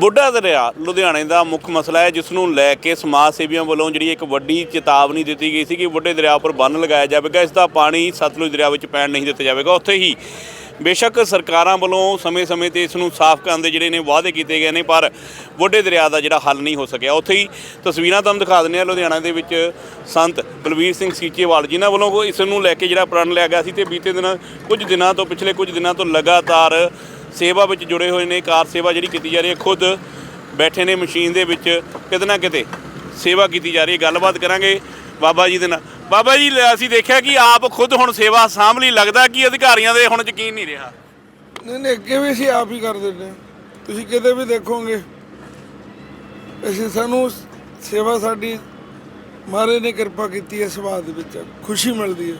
ਬੁੱਢਾ ਦਰਿਆ ਲੁਧਿਆਣੇ ਦਾ ਮੁੱਖ ਮਸਲਾ ਹੈ, ਜਿਸ ਨੂੰ ਲੈ ਕੇ ਸਮਾਜ ਸੇਵੀਆਂ ਵੱਲੋਂ ਜਿਹੜੀ ਇੱਕ ਵੱਡੀ ਚੇਤਾਵਨੀ ਦਿੱਤੀ ਗਈ ਸੀ ਕਿ ਬੁੱਢੇ ਦਰਿਆ ਉੱਪਰ ਬੰਨ ਲਗਾਇਆ ਜਾਵੇਗਾ, ਇਸ ਦਾ ਪਾਣੀ ਸਤਲੁਜ ਦਰਿਆ ਵਿੱਚ ਪੈਣ ਨਹੀਂ ਦਿੱਤਾ ਜਾਵੇਗਾ। ਉੱਥੇ ਹੀ ਬੇਸ਼ੱਕ ਸਰਕਾਰਾਂ ਵੱਲੋਂ ਸਮੇਂ-ਸਮੇਂ ਤੇ ਇਸ ਨੂੰ ਸਾਫ਼ ਕਰਨ ਦੇ ਜਿਹੜੇ ਨੇ ਵਾਅਦੇ ਕੀਤੇ ਗਏ ਨੇ, ਪਰ ਬੁੱਢੇ ਦਰਿਆ ਦਾ ਜਿਹੜਾ ਹੱਲ ਨਹੀਂ ਹੋ ਸਕਿਆ। ਉੱਥੇ ਹੀ ਤਸਵੀਰਾਂ ਤੁਹਾਨੂੰ ਦਿਖਾ ਦਿੰਦੇ ਆ ਲੁਧਿਆਣਾ ਦੇ ਵਿੱਚ ਸੰਤ ਬਲਵੀਰ ਸਿੰਘ ਸੀਚੇਵਾਲ, ਜਿਨ੍ਹਾਂ ਵੱਲੋਂ ਇਸ ਨੂੰ ਲੈ ਕੇ ਜਿਹੜਾ ਪ੍ਰਣ ਲਿਆ ਗਿਆ ਸੀ ਤੇ ਬੀਤੇ ਦਿਨ, ਕੁਝ ਦਿਨਾਂ ਤੋਂ ਪਿਛਲੇ ਕੁਝ ਦਿਨਾਂ ਤੋਂ ਲਗਾਤਾਰ ਸੇਵਾ ਵਿੱਚ ਜੁੜੇ ਹੋਏ ਨੇ, ਕਾਰ ਸੇਵਾ ਜਿਹੜੀ ਕੀਤੀ ਜਾ ਰਹੀ ਹੈ, ਖੁਦ ਬੈਠੇ ਨੇ ਮਸ਼ੀਨ ਦੇ ਵਿੱਚ, ਕਿਤੇ ਨਾ ਕਿਤੇ ਸੇਵਾ ਕੀਤੀ ਜਾ ਰਹੀ ਹੈ। ਗੱਲਬਾਤ ਕਰਾਂਗੇ ਬਾਬਾ ਜੀ ਦੇ ਨਾਲ। ਬਾਬਾ ਜੀ ਅਸੀਂ ਦੇਖਿਆ ਕਿ ਆਪ ਖੁਦ ਹੁਣ ਸੇਵਾ ਸਾਂਭ ਲਈ ਲੱਗਦਾ, ਕਿ ਅਧਿਕਾਰੀਆਂ ਦੇ ਹੁਣ ਯਕੀਨ ਨਹੀਂ ਰਿਹਾ? ਨਹੀਂ ਨਹੀਂ, ਅੱਗੇ ਵੀ ਅਸੀਂ ਆਪ ਹੀ ਕਰ ਦਿੰਦੇ ਹਾਂ। ਤੁਸੀਂ ਕਿਤੇ ਵੀ ਦੇਖੋਗੇ, ਅਸੀਂ ਸਾਨੂੰ ਸੇਵਾ ਸਾਡੀ, ਮਹਾਰਾਜ ਨੇ ਕਿਰਪਾ ਕੀਤੀ ਹੈ ਸੁਭਾਅ ਦੇ ਵਿੱਚ, ਖੁਸ਼ੀ ਮਿਲਦੀ ਹੈ।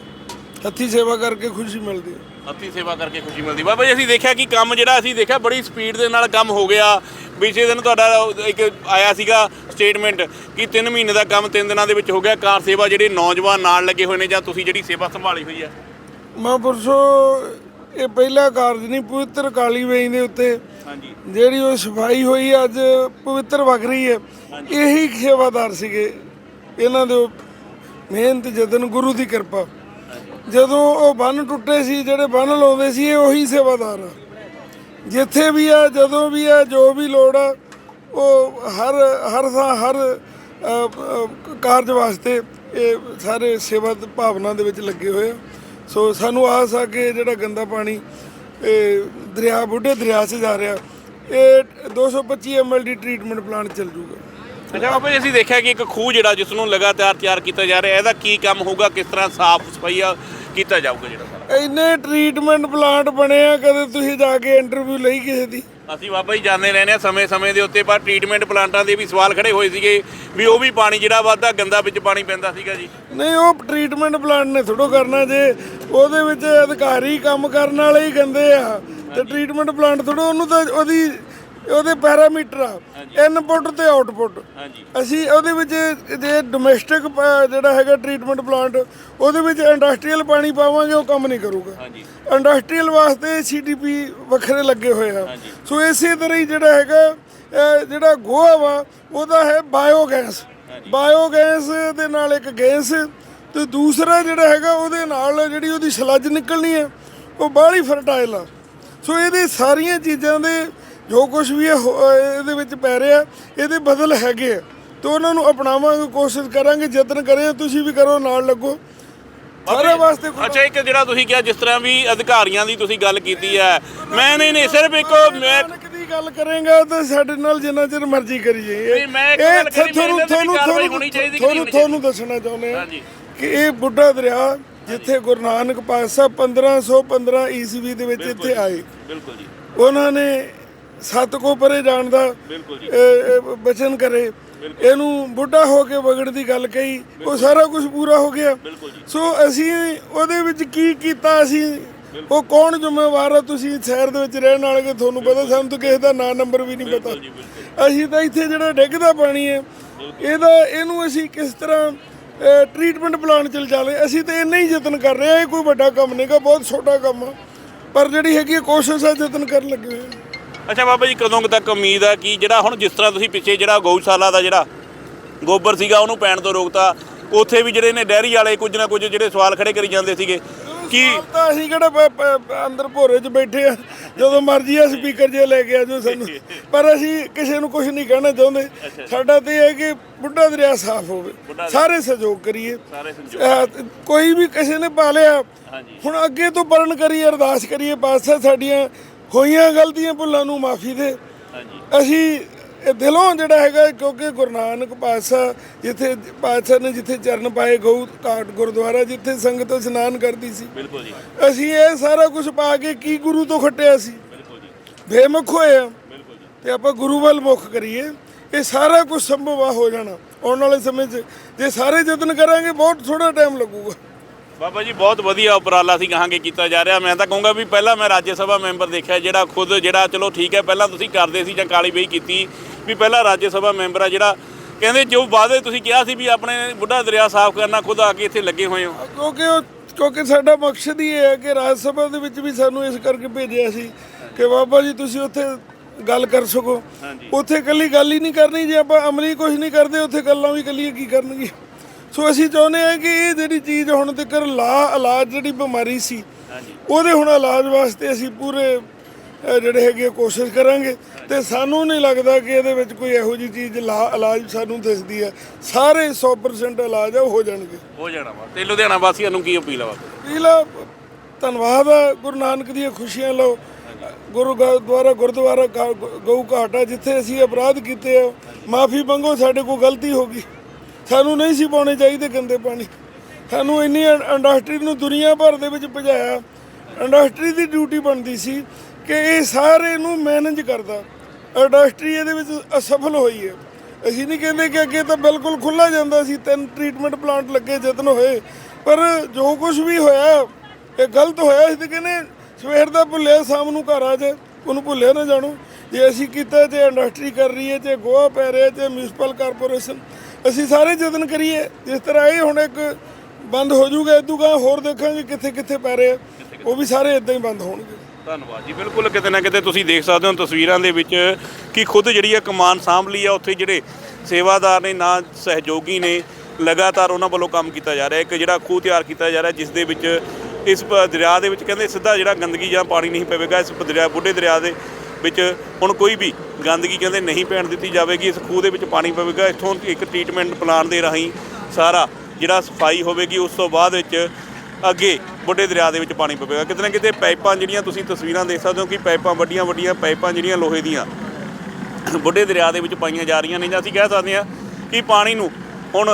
ਹੱਥੀ ਸੇਵਾ ਕਰਕੇ ਖੁਸ਼ੀ ਮਿਲਦੀ ਹੈ। ਹੱਥੀ ਸੇਵਾ ਕਰਕੇ ਖੁਸ਼ੀ ਮਿਲਦੀ। ਬਾਬਾ ਜੀ ਅਸੀਂ ਦੇਖਿਆ ਕਿ ਕੰਮ ਜਿਹੜਾ ਅਸੀਂ ਦੇਖਿਆ ਬੜੀ ਸਪੀਡ ਦੇ ਨਾਲ ਕੰਮ ਹੋ ਗਿਆ। ਪਿਛਲੇ ਦਿਨ ਤੁਹਾਡਾ ਇੱਕ ਆਇਆ ਸੀਗਾ ਸਟੇਟਮੈਂਟ ਕਿ 3 ਮਹੀਨੇ ਦਾ ਕੰਮ 3 ਦਿਨਾਂ ਦੇ ਵਿੱਚ ਹੋ ਗਿਆ। ਕਾਰ ਸੇਵਾ ਜਿਹੜੇ ਨੌਜਵਾਨ ਨਾਲ ਲੱਗੇ ਹੋਏ ਨੇ ਜਾਂ ਤੁਸੀਂ ਜਿਹੜੀ ਸੇਵਾ ਸੰਭਾਲੀ ਹੋਈ ਹੈ? ਮਹਾਂਪੁਰਸ਼ੋ ਇਹ ਪਹਿਲਾ ਕਾਰਜ ਨਹੀਂ ਪਵਿੱਤਰ ਕਾਲੀ ਵੇਈ ਦੇ ਉੱਤੇ। ਹਾਂਜੀ। ਜਿਹੜੀ ਉਹ ਸਫ਼ਾਈ ਹੋਈ ਅੱਜ ਪਵਿੱਤਰ ਵਗ ਰਹੀ ਹੈ। ਇਹੀ ਸੇਵਾਦਾਰ ਸੀਗੇ। ਇਹਨਾਂ ਦੇ ਮਿਹਨਤ ਜਤਨ ਗੁਰੂ ਦੀ ਕਿਰਪਾ। ਜਦੋਂ ਉਹ ਬੰਨ ਟੁੱਟੇ ਸੀ, ਜਿਹੜੇ ਬੰਨ ਲਾਉਂਦੇ ਸੀ, ਇਹ ਉਹੀ ਸੇਵਾਦਾਰ ਆ। ਜਿੱਥੇ ਵੀ ਆ, ਜਦੋਂ ਵੀ ਆ, ਜੋ ਵੀ ਲੋੜ ਆ, ਉਹ ਹਰ ਹਰ ਥਾਂ, ਹਰ ਕਾਰਜ ਵਾਸਤੇ ਇਹ ਸਾਰੇ ਸੇਵਾ ਭਾਵਨਾ ਦੇ ਵਿੱਚ ਲੱਗੇ ਹੋਏ ਆ। ਸੋ ਸਾਨੂੰ ਆਸ ਆ ਕਿ ਜਿਹੜਾ ਗੰਦਾ ਪਾਣੀ, ਇਹ ਦਰਿਆ, ਬੁੱਢੇ ਦਰਿਆ 'ਚ ਜਾ ਰਿਹਾ, ਇਹ 225 ml ਦੀ ਟ੍ਰੀਟਮੈਂਟ ਪਲਾਂਟ ਚੱਲ ਜੂਗਾ। ਅੱਛਾ ਬਾਬਾ ਜੀ ਅਸੀਂ ਦੇਖਿਆ ਕਿ ਇੱਕ ਖੂਹ ਜਿਹੜਾ ਜਿਸ ਨੂੰ ਲਗਾਤਾਰ ਤਿਆਰ ਕੀਤਾ ਜਾ ਰਿਹਾ ਇਹਦਾ ਕੀ ਕੰਮ ਹੋਊਗਾ ਕਿਸ ਤਰ੍ਹਾਂ ਸਾਫ਼ ਸਫ਼ਾਈ ਕੀਤਾ ਜਾਊਗਾ ਜਿਹੜਾ ਸਾਰਾ? ਇੰਨੇ ਟ੍ਰੀਟਮੈਂਟ ਪਲਾਂਟ ਬਣੇ ਆ ਕਦੇ ਤੁਸੀਂ ਜਾ ਕੇ ਇੰਟਰਵਿਊ ਲਈ ਕਿਸੇ ਦੀ? ਅਸੀਂ ਬਾਬਾ ਜੀ ਜਾਣਦੇ ਰਹਿੰਦੇ ਆ ਸਮੇਂ-ਸਮੇਂ ਦੇ ਉੱਤੇ ਪਰ ਟ੍ਰੀਟਮੈਂਟ ਪਲਾਂਟਾਂ ਦੇ ਵੀ ਸਵਾਲ ਖੜੇ ਹੋਏ ਸੀਗੇ ਵੀ ਉਹ ਵੀ ਪਾਣੀ ਜਿਹੜਾ ਵੱਧਦਾ ਗੰਦਾ ਵਿੱਚ ਪਾਣੀ ਪੈਂਦਾ ਸੀਗਾ ਜੀ। ਨਹੀਂ ਉਹ ਟ੍ਰੀਟਮੈਂਟ ਪਲਾਂਟ ਨੇ ਥੋੜੋ ਕਰਨਾ ਜੇ ਉਹਦੇ ਵਿੱਚ ਅਧਿਕਾਰੀ ਕੰਮ ਕਰਨ ਵਾਲੇ ਹੀ ਗੰਦੇ ਆ। ਤੇ ਟ੍ਰੀਟਮੈਂਟ ਪਲਾਂਟ ਥੋੜੋ ਉਹਨੂੰ ਤਾਂ ਉਹਦੀ ਉਹਦੇ ਪੈਰਾਮੀਟਰ ਆ। ਇਨਪੁੱਟ ਤੇ ਆਊਟਪੁੱਟ ਅਸੀਂ ਉਹਦੇ ਵਿੱਚ ਜੇ ਡੋਮੈਸਟਿਕ ਜਿਹੜਾ ਹੈਗਾ ਟ੍ਰੀਟਮੈਂਟ ਪਲਾਂਟ ਉਹਦੇ ਵਿੱਚ ਇੰਡਸਟਰੀਅਲ ਪਾਣੀ ਪਾਵਾਂਗੇ ਉਹ ਕੰਮ ਨਹੀਂ ਕਰੂਗਾ। ਇੰਡਸਟਰੀਅਲ ਵਾਸਤੇ ਸੀਟੀਪੀ ਵੱਖਰੇ ਲੱਗੇ ਹੋਏ ਆ। ਸੋ ਇਸੇ ਤਰ੍ਹਾਂ ਹੀ ਜਿਹੜਾ ਹੈਗਾ ਜਿਹੜਾ ਗੋਹਾ ਵਾ ਉਹਦਾ ਹੈ ਬਾਇਓਗੈਸ ਬਾਇਓਗੈਸ ਦੇ ਨਾਲ ਇੱਕ ਗੈਸ ਤੇ ਦੂਸਰਾ ਜਿਹੜਾ ਹੈਗਾ ਉਹਦੇ ਨਾਲ ਜਿਹੜੀ ਉਹਦੀ ਸਲੱਜ ਨਿਕਲਣੀ ਹੈ ਉਹ ਬਾਹਲੀ ਫਰਟਾਈਲ ਆ। ਸੋ ਇਹਦੇ ਸਾਰੀਆਂ ਚੀਜ਼ਾਂ ਦੇ ਜੋ ਕੁਝ ਵੀ ਇਹ ਹੋ- ਅਹ ਇਹਦੇ ਵਿੱਚ ਪੈ ਰਿਹਾ ਇਹਦੇ ਬਦਲ ਹੈਗੇ ਆ। ਤੇ ਉਹਨਾਂ ਨੂੰ ਅਪਣਾਵਾਂਗੇ ਕੋਸ਼ਿਸ਼ ਕਰਾਂਗੇ ਯਤਨ ਕਰੇ ਤੁਸੀਂ ਵੀ ਕਰੋ ਨਾਲ ਲੱਗੋ। ਸਾਰੇ ਵਾਸਤੇ ਖੁੱਲ੍ਹਾ। ਅੱਛਾ ਇੱਕ ਜਿਹੜਾ ਤੁਸੀਂ ਕਿਹਾ ਜਿਸ ਤਰ੍ਹਾਂ ਵੀ ਅਧਿਕਾਰੀਆਂ ਦੀ ਤੁਸੀਂ ਗੱਲ ਕੀਤੀ ਹੈ ਮੈਂ ਨਹੀਂ ਨਹੀਂ ਸਿਰਫ ਇੱਕ ਉਹ ਮੈਂ ਨਾਨਕ ਦੀ ਗੱਲ ਕਰੇਗਾ ਤਾਂ ਸਾਡੇ ਨਾਲ ਜਿੰਨਾ ਚਿਰ ਮਰਜ਼ੀ ਕਰੀਏ। ਨਹੀਂ, ਮੈਂ ਇੱਕ ਗੱਲ ਕਰੀ, ਤੁਹਾਨੂੰ ਵੀ ਤੁਹਾਨੂੰ ਕਾਰਵਾਈ ਹੋਣੀ ਚਾਹੀਦੀ ਕਿ ਨਹੀਂ ਤੁਹਾਨੂੰ ਹੋਣੀ ਤੁਹਾਨੂੰ ਦੱਸਣਾ ਚਾਹੁੰਦੇ ਹਾਂ ਹਾਂਜੀ। ਕਿ ਇਹ ਬੁੱਢਾ ਦਰਿਆ ਜਿੱਥੇ ਗੁਰੂ ਨਾਨਕ ਪਾਤਸ਼ਾਹ 1515 ਈਸਵੀ ਦੇ ਵਿੱਚ ਇੱਥੇ ਆਏ। ਬਿਲਕੁਲ ਜੀ। ਉਹਨਾਂ ਨੇ ਸੱਤ ਕੋ ਪਰੇ ਜਾਣ ਦਾ ਬਚਨ ਕਰੇ। ਇਹਨੂੰ ਬੁੱਢਾ ਹੋ ਕੇ ਵਗੜ ਦੀ ਗੱਲ ਕਹੀ ਉਹ ਸਾਰਾ ਕੁਝ ਪੂਰਾ ਹੋ ਗਿਆ। ਸੋ ਅਸੀਂ ਉਹਦੇ ਵਿੱਚ ਕੀ ਕੀਤਾ ਅਸੀਂ? ਉਹ ਕੌਣ ਜ਼ਿੰਮੇਵਾਰ ਆ ਤੁਸੀਂ ਸ਼ਹਿਰ ਦੇ ਵਿੱਚ ਰਹਿਣ ਵਾਲੇ? ਕਿ ਤੁਹਾਨੂੰ ਪਤਾ ਸਾਨੂੰ ਤਾਂ ਕਿਸੇ ਦਾ ਨਾਂ ਨੰਬਰ ਵੀ ਨਹੀਂ ਪਤਾ। ਅਸੀਂ ਤਾਂ ਇੱਥੇ ਜਿਹੜਾ ਡਿੱਗਦਾ ਪਾਣੀ ਹੈ ਇਹਦਾ ਇਹਨੂੰ ਅਸੀਂ ਕਿਸ ਤਰ੍ਹਾਂ ਟ੍ਰੀਟਮੈਂਟ ਪਲਾਨ ਚਲ ਜਾਲੇ ਅਸੀਂ ਤਾਂ ਇੰਨਾ ਹੀ ਯਤਨ ਕਰ ਰਹੇ ਹਾਂ ਇਹ ਕੋਈ ਵੱਡਾ ਕੰਮ ਨਹੀਂਗਾ ਬਹੁਤ ਛੋਟਾ ਕੰਮ ਆ। ਪਰ ਜਿਹੜੀ ਹੈਗੀ ਕੋਸ਼ਿਸ਼ ਆ ਯਤਨ ਕਰਨ ਲੱਗੇ ਹੋਏ ਅੱਛਾ ਬਾਬਾ ਜੀ ਕਦੋਂ ਕੁ ਤੱਕ ਉਮੀਦ ਆ ਕਿ ਜਿਹੜਾ ਹੁਣ ਜਿਸ ਤਰ੍ਹਾਂ ਤੁਸੀਂ ਪਿੱਛੇ ਜਿਹੜਾ ਗਊਸ਼ਾਲਾ ਦਾ ਜਿਹੜਾ ਗੋਬਰ ਸੀਗਾ ਉਹਨੂੰ ਪੈਣ ਤੋਂ ਰੋਕਤਾ? ਉੱਥੇ ਵੀ ਜਿਹੜੇ ਨੇ ਡੈਰੀ ਵਾਲੇ ਕੁਝ ਨਾ ਕੁਝ ਜਿਹੜੇ ਸਵਾਲ ਖੜੇ ਕਰੀ ਜਾਂਦੇ ਸੀਗੇ ਕੀ ਤਾਂ ਅਸੀਂ ਕਿਹੜਾ ਪ- ਪ- ਪ- ਅੰਦਰ ਭੋਰੇ 'ਚ ਬੈਠੇ ਆ ਜਦੋਂ ਮਰਜ਼ੀ ਆ ਸਪੀਕਰ ਜੇ ਲੈ ਕੇ ਆ ਜੋ ਸਾਨੂੰ। ਪਰ ਅਸੀਂ ਕਿਸੇ ਨੂੰ ਕੁਝ ਨਹੀਂ ਕਹਿਣਾ ਚਾਹੁੰਦੇ। ਸਾਡਾ ਤੇ ਇਹ ਹੈ ਕਿ ਬੁੱਢਾ ਦਰਿਆ ਸਾਫ਼ ਹੋਵੇ। ਸਾਰੇ ਸਹਿਯੋਗ ਕਰੀਏ। ਸਾਰੇ ਸੰਜੋਗ ਅਹ ਕੋਈ ਵੀ ਕਿਸੇ ਨੇ ਪਾ ਲਿਆ। ਹਾਂਜੀ। ਹੁਣ ਅੱਗੇ ਤੋਂ ਪਰਨ ਕਰੀਏ ਅਰਦਾਸ ਕਰੀਏ ਪਾਤਸ਼ਾਹ ਸਾਡੀਆਂ ਹੋਈਆਂ ਗਲਤੀਆਂ ਭੁੱਲਾਂ ਨੂੰ ਮਾਫੀ ਦੇ। ਅਸੀਂ ਇਹ ਦਿਲੋਂ ਜਿਹੜਾ ਹੈਗਾ ਕਿਉਂਕਿ ਗੁਰੂ ਨਾਨਕ ਪਾਤਸ਼ਾਹ ਜਿੱਥੇ ਪਾਤਸ਼ਾਹ ਨੇ ਜਿੱਥੇ ਚਰਨ ਪਾਏ ਗਊ ਘਾਟ ਗੁਰਦੁਆਰਾ ਜਿੱਥੇ ਸੰਗਤ ਇਸ਼ਨਾਨ ਕਰਦੀ ਸੀ। ਬਿਲਕੁਲ ਜੀ। ਅਸੀਂ ਇਹ ਸਾਰਾ ਕੁਝ ਪਾ ਕੇ ਕੀ ਗੁਰੂ ਤੋਂ ਖੱਟਿਆ ਸੀ? ਬਿਲਕੁਲ ਜੀ। ਬੇਮੁਖ ਹੋਏ ਆ। ਬਿਲਕੁਲ ਜੀ। ਤੇ ਆਪਾਂ ਗੁਰੂ ਵੱਲ ਮੁਖ ਕਰੀਏ ਇਹ ਸਾਰਾ ਕੁਝ ਸੰਭਵ ਆ ਹੋ ਜਾਣਾ। ਆਉਣ ਵਾਲੇ ਸਮੇਂ 'ਚ ਜੇ ਸਾਰੇ ਯਤਨ ਕਰਾਂਗੇ ਬਹੁਤ ਥੋੜਾ ਟਾਈਮ ਲੱਗੂਗਾ। ਬਾਬਾ ਜੀ ਬਹੁਤ ਵਧੀਆ ਉਪਰਾਲਾ ਸੀ ਕਹਾਂਗੇ ਕੀਤਾ ਜਾ ਰਿਹਾ। ਮੈਂ ਤਾਂ ਕਹੂੰਗਾ ਵੀ ਪਹਿਲਾਂ ਮੈਂ ਰਾਜ ਸਭਾ ਮੈਂਬਰ ਦੇਖਿਆ ਜਿਹੜਾ ਖੁਦ ਜਿਹੜਾ ਚਲੋ ਠੀਕ ਹੈ ਪਹਿਲਾਂ ਤੁਸੀਂ ਕਰਦੇ ਸੀ ਜਾਂ ਕਾਲੀ ਬਈ ਕੀਤੀ ਵੀ ਪਹਿਲਾਂ ਰਾਜ ਸਭਾ ਮੈਂਬਰ ਆ ਜਿਹੜਾ ਕਹਿੰਦੇ ਜੋ ਵਾਅਦੇ ਤੁਸੀਂ ਕਿਹਾ ਸੀ ਵੀ ਆਪਣੇ ਬੁੱਢਾ ਦਰਿਆ ਸਾਫ਼ ਕਰਨਾ ਖੁਦ ਆ ਕੇ ਇੱਥੇ ਲੱਗੇ ਹੋਏ ਹੋ। ਕਿਉਂਕਿ ਉਹ ਕਿਉਂਕਿ ਸਾਡਾ ਮਕਸਦ ਹੀ ਇਹ ਹੈ ਕਿ ਰਾਜ ਸਭਾ ਦੇ ਵਿੱਚ ਵੀ ਸਾਨੂੰ ਇਸ ਕਰਕੇ ਭੇਜਿਆ ਸੀ ਕਿ ਬਾਬਾ ਜੀ ਤੁਸੀਂ ਉੱਥੇ ਗੱਲ ਕਰ ਸਕੋ। ਉੱਥੇ ਕੱਲੀ ਗੱਲ ਹੀ ਨਹੀਂ ਕਰਨੀ ਜੇ ਆਪਾਂ ਅਮਲੀ ਕੁਝ ਨਹੀਂ ਕਰਦੇ ਉੱਥੇ ਗੱਲਾਂ ਵੀ ਕੱਲੀਆਂ ਕੀ ਕਰਨਗੇ ਸੋ ਅਸੀਂ ਚਾਹੁੰਦੇ ਹਾਂ ਕਿ ਇਹ ਜਿਹੜੀ ਚੀਜ਼ ਹੁਣ ਤੱਕ ਲਾ ਇਲਾਜ ਜਿਹੜੀ ਬਿਮਾਰੀ ਸੀ ਉਹਦੇ ਹੁਣ ਇਲਾਜ ਵਾਸਤੇ ਅਸੀਂ ਪੂਰੇ ਜਿਹੜੇ ਹੈਗੇ ਕੋਸ਼ਿਸ਼ ਕਰਾਂਗੇ। ਤੇ ਸਾਨੂੰ ਨਹੀਂ ਲੱਗਦਾ ਕਿ ਇਹਦੇ ਵਿੱਚ ਕੋਈ ਇਹੋ ਜਿਹੀ ਚੀਜ਼ ਲਾ ਇਲਾਜ ਸਾਨੂੰ ਦਿਸਦੀ ਹੈ। ਸਾਰੇ 100% ਇਲਾਜ ਹੋ ਜਾਣਗੇ। ਹੋ ਜਾਣਾ ਵਾ। ਤੇ ਲੁਧਿਆਣਾ ਵਾਸੀਆਂ ਨੂੰ ਕੀ ਅਪੀਲ ਆ ਵਾ ਪਹਿਲਾ ਧੰਨਵਾਦ ਆ ਗੁਰੂ ਨਾਨਕ ਦੀਆਂ ਖੁਸ਼ੀਆਂ ਲਓ। ਗੁਰੂ ਦੁਆਰਾ ਗੁਰਦੁਆਰਾ ਗਊ ਘਾਟਾ ਜਿੱਥੇ ਅਸੀਂ ਅਪਰਾਧ ਕੀਤੇ ਆ। ਮਾਫੀ ਮੰਗੋ ਸਾਡੇ ਕੋਲ ਗਲਤੀ ਹੋ ਗਈ। ਸਾਨੂੰ ਨਹੀਂ ਸੀ ਪਾਉਣੇ ਚਾਹੀਦੇ ਗੰਦੇ ਪਾਣੀ। ਸਾਨੂੰ ਇੰਨੀ ਇੰਡਸਟਰੀ ਨੂੰ ਦੁਨੀਆ ਭਰ ਦੇ ਵਿੱਚ ਭਜਾਇਆ। ਇੰਡਸਟਰੀ ਦੀ ਡਿਊਟੀ ਬਣਦੀ ਸੀ ਕਿ ਇਹ ਸਾਰੇ ਨੂੰ ਮੈਨੇਜ ਕਰਦਾ। ਇੰਡਸਟਰੀ ਇਹਦੇ ਵਿੱਚ ਅਸਫਲ ਹੋਈ ਹੈ। ਅਸੀਂ ਨਹੀਂ ਕਹਿੰਦੇ ਕਿ ਅੱਗੇ ਤਾਂ ਬਿਲਕੁਲ ਖੁੱਲਾ ਜਾਂਦਾ ਸੀ, ਤਿੰਨ ਟ੍ਰੀਟਮੈਂਟ ਪਲਾਂਟ ਲੱਗੇ, ਯਤਨ ਹੋਏ। ਪਰ ਜੋ ਕੁਝ ਵੀ ਹੋਇਆ, ਇਹ ਗਲਤ ਹੋਇਆ, ਅਸੀਂ ਤਾਂ ਕਹਿੰਦੇ ਸਵੇਰ ਦਾ ਭੁੱਲਿਆ, ਸ਼ਾਮ ਨੂੰ ਘਰ ਆ ਜਾਏ। ਉਹਨੂੰ ਭੁੱਲਿਆ ਨਾ ਜਾਣੋ। ਜੇ ਅਸੀਂ ਕੀਤਾ ਤੇ ਇੰਡਸਟਰੀ ਕਰ ਰਹੀ ਹੈ ਤੇ ਗੋਆ ਪੈ ਰਿਹਾ ਤੇ ਮਿਊਨਿਸਪਲ ਕਾਰਪੋਰੇਸ਼ਨ ਅਸੀਂ ਸਾਰੇ ਯਤਨ ਕਰੀਏ। ਜਿਸ ਤਰ੍ਹਾਂ ਇਹ ਹੁਣ ਇੱਕ ਬੰਦ ਹੋ ਜਾਊਗਾ ਇਦੋਂ ਗਾ ਹੋਰ ਦੇਖਾਂਗੇ ਕਿੱਥੇ ਕਿੱਥੇ ਪੈ ਰਹੇ। ਆ ਉਹ ਵੀ ਸਾਰੇ ਇਦਾਂ ਹੀ ਬੰਦ ਹੋਣਗੇ। ਧੰਨਵਾਦ ਜੀ। ਬਿਲਕੁਲ ਕਿਤੇ ਨਾ ਕਿਤੇ ਤੁਸੀਂ ਦੇਖ ਸਕਦੇ ਹੋ ਤਸਵੀਰਾਂ ਦੇ ਵਿੱਚ ਕਿ ਖੁਦ ਜਿਹੜੀ ਆ ਕਮਾਨ ਸਾਂਭ ਲਈ ਆ, ਉੱਥੇ ਜਿਹੜੇ ਸੇਵਾਦਾਰ ਨੇ, ਨਾ ਸਹਿਯੋਗੀ ਨੇ, ਲਗਾਤਾਰ ਉਹਨਾਂ ਵੱਲੋਂ ਕੰਮ ਕੀਤਾ ਜਾ ਰਿਹਾ। ਇੱਕ ਜਿਹੜਾ ਖੂਹ ਤਿਆਰ ਕੀਤਾ ਜਾ ਰਿਹਾ, ਜਿਸ ਦੇ ਵਿੱਚ ਇਸ ਪ- ਦਰਿਆ ਦੇ ਵਿੱਚ ਕਹਿੰਦੇ ਸਿੱਧਾ ਜਿਹੜਾ ਗੰਦਗੀ ਜਾਂ ਪਾਣੀ ਨਹੀਂ ਪਵੇਗਾ, ਇਸ ਦਰਿਆ, ਬੁੱਢੇ ਦਰਿਆ ਦੇ ਵਿੱਚ ਹੁਣ ਕੋਈ ਵੀ ਗੰਦਗੀ ਕਹਿੰਦੇ ਨਹੀਂ ਪੈਣ ਦਿੱਤੀ ਜਾਵੇਗੀ, ਇਸ ਖੂਹ ਦੇ ਵਿੱਚ ਪਾਣੀ ਪਵੇਗਾ, ਇੱਥੋਂ ਇੱਕ ਟ੍ਰੀਟਮੈਂਟ ਪਲਾਂਟ ਦੇ ਰਾਹੀਂ ਸਾਰਾ ਜਿਹੜਾ ਸਫ਼ਾਈ ਹੋਵੇਗੀ, ਉਸ ਤੋਂ ਬਾਅਦ ਵਿੱਚ ਅੱਗੇ ਬੁੱਢੇ ਦਰਿਆ ਦੇ ਵਿੱਚ ਪਾਣੀ ਪਵੇਗਾ। ਕਿਤੇ ਨਾ ਕਿਤੇ ਪਾਈਪਾਂ ਜਿਹੜੀਆਂ ਤੁਸੀਂ ਤਸਵੀਰਾਂ ਦੇਖ ਸਕਦੇ ਹੋ ਕਿ ਪਾਈਪਾਂ ਵੱਡੀਆਂ ਵੱਡੀਆਂ ਪਾਈਪਾਂ ਜਿਹੜੀਆਂ ਲੋਹੇ ਦੀਆਂ ਬੁੱਢੇ ਦਰਿਆ ਦੇ ਵਿੱਚ ਪਾਈਆਂ ਜਾ ਰਹੀਆਂ ਨੇ। ਜਾਂ ਅਸੀਂ ਕਹਿ ਸਕਦੇ ਹਾਂ ਕਿ ਪਾਣੀ ਨੂੰ ਹੁਣ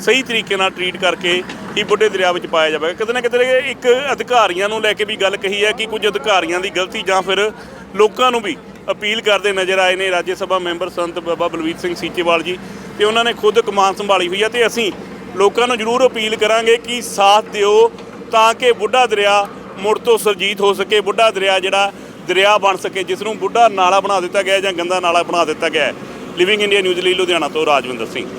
ਸਹੀ ਤਰੀਕੇ ਨਾਲ ਟਰੀਟ ਕਰਕੇ ਹੀ ਬੁੱਢੇ ਦਰਿਆ ਵਿੱਚ ਪਾਇਆ ਜਾਵੇਗਾ ਕਿਤੇ ਨਾ ਕਿਤੇ ਇੱਕ ਅਧਿਕਾਰੀਆਂ ਨੂੰ ਲੈ ਕੇ ਵੀ ਗੱਲ ਕਹੀ ਹੈ ਕਿ ਕੁਝ ਅਧਿਕਾਰੀਆਂ ਦੀ ਗਲਤੀ ਜਾਂ ਫਿਰ ਲੋਕਾਂ ਨੂੰ ਵੀ ਅਪੀਲ ਕਰਦੇ ਨਜ਼ਰ ਆਏ ਨੇ। ਰਾਜ ਸਭਾ ਮੈਂਬਰ ਸੰਤ ਬਾਬਾ ਬਲਵੀਰ ਸਿੰਘ ਸੀਚੇਵਾਲ ਜੀ ਤੇ ਉਹਨਾਂ ਨੇ ਖੁਦ ਕਮਾਨ ਸੰਭਾਲੀ ਹੋਈ ਹੈ ਤੇ ਅਸੀਂ ਲੋਕਾਂ ਨੂੰ ਜ਼ਰੂਰ ਅਪੀਲ ਕਰਾਂਗੇ ਕਿ ਸਾਥ ਦਿਓ ਤਾਂ ਕਿ ਬੁੱਢਾ ਦਰਿਆ ਮੁੜ ਤੋਂ ਸਰਜੀਤ ਹੋ ਸਕੇ। ਬੁੱਢਾ ਦਰਿਆ ਜਿਹੜਾ ਦਰਿਆ ਬਣ ਸਕੇ, ਜਿਸ ਨੂੰ ਬੁੱਢਾ ਨਾਲਾ ਬਣਾ ਦਿੱਤਾ ਗਿਆ ਜਾਂ ਗੰਦਾ ਨਾਲਾ ਬਣਾ ਦਿੱਤਾ ਗਿਆ ਲਿਵਿੰਗ ਇੰਡੀਆ ਨਿਊਜ਼ ਲਈ ਲੁਧਿਆਣਾ ਤੋਂ ਰਾਜਵਿੰਦਰ ਸਿੰਘ।